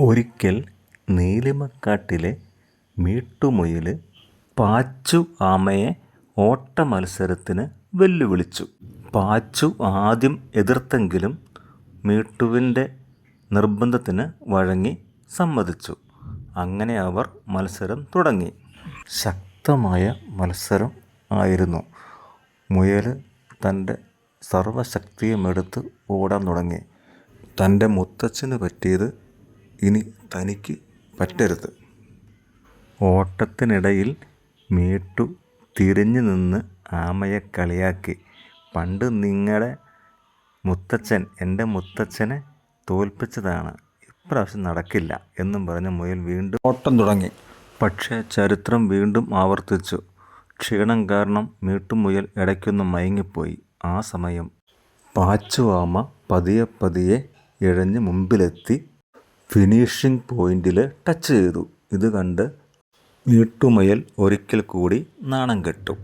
ഒരിക്കൽ നീലിമക്കാട്ടിലെ മീട്ടുമുയൽ പാച്ചു ആമയെ ഓട്ട മത്സരത്തിന് വെല്ലുവിളിച്ചു. പാച്ചു ആദ്യം എതിർത്തെങ്കിലും മീട്ടുവിന്റെ നിർബന്ധത്തിന് വഴങ്ങി സമ്മതിച്ചു. അങ്ങനെ അവർ മത്സരം തുടങ്ങി. ശക്തമായ മത്സരം ആയിരുന്നു. മുയൽ തന്റെ സർവശക്തിയുമെടുത്ത് ഓടാൻ തുടങ്ങി. തന്റെ മുത്തച്ഛന് പറ്റിയത് ഇനി തനിക്ക് പറ്റരുത്. ഓട്ടത്തിനിടയിൽ മീട്ടു തിരിഞ്ഞു നിന്ന് ആമയെ കളിയാക്കി. "പണ്ട് നിങ്ങളെ മുത്തച്ഛൻ എന്റെ മുത്തച്ഛനെ തോൽപ്പിച്ചതാണ്. ഇപ്രാവശ്യം നടക്കില്ല. " എന്നും പറഞ്ഞ് മുയൽ വീണ്ടും ഓട്ടം തുടങ്ങി. പക്ഷേ ചരിത്രം വീണ്ടും ആവർത്തിച്ചു. ക്ഷീണം കാരണം മീട്ടുമുയൽ ഇടയ്ക്കൊന്ന് മയങ്ങിപ്പോയി. ആ സമയം പാച്ചു ആമ പതിയെ ഇഴഞ്ഞ് മുമ്പിലെത്തി ഫിനിഷിംഗ് പോയിന്റിൽ ടച്ച് ചെയ്തു. ഇത് കണ്ട് വീട്ടുമയൽ ഒരിക്കൽ കൂടി നാണം കെട്ടു.